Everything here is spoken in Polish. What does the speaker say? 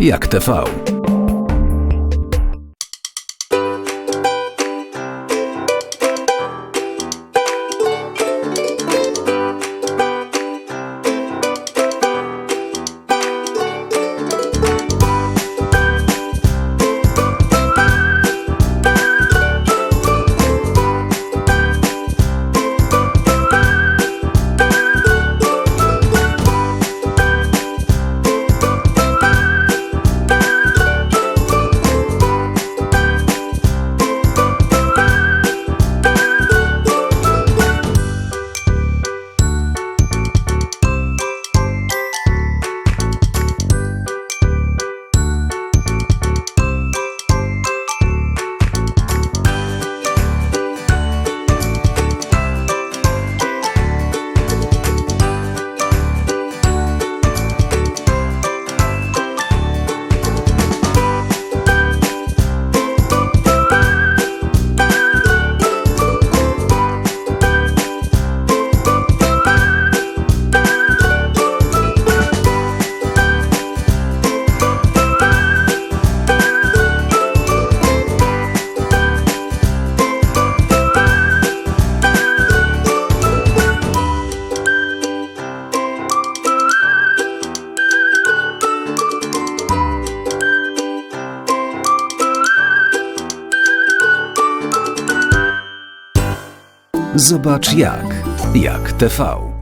jak TV. Zobacz jak, jak TV.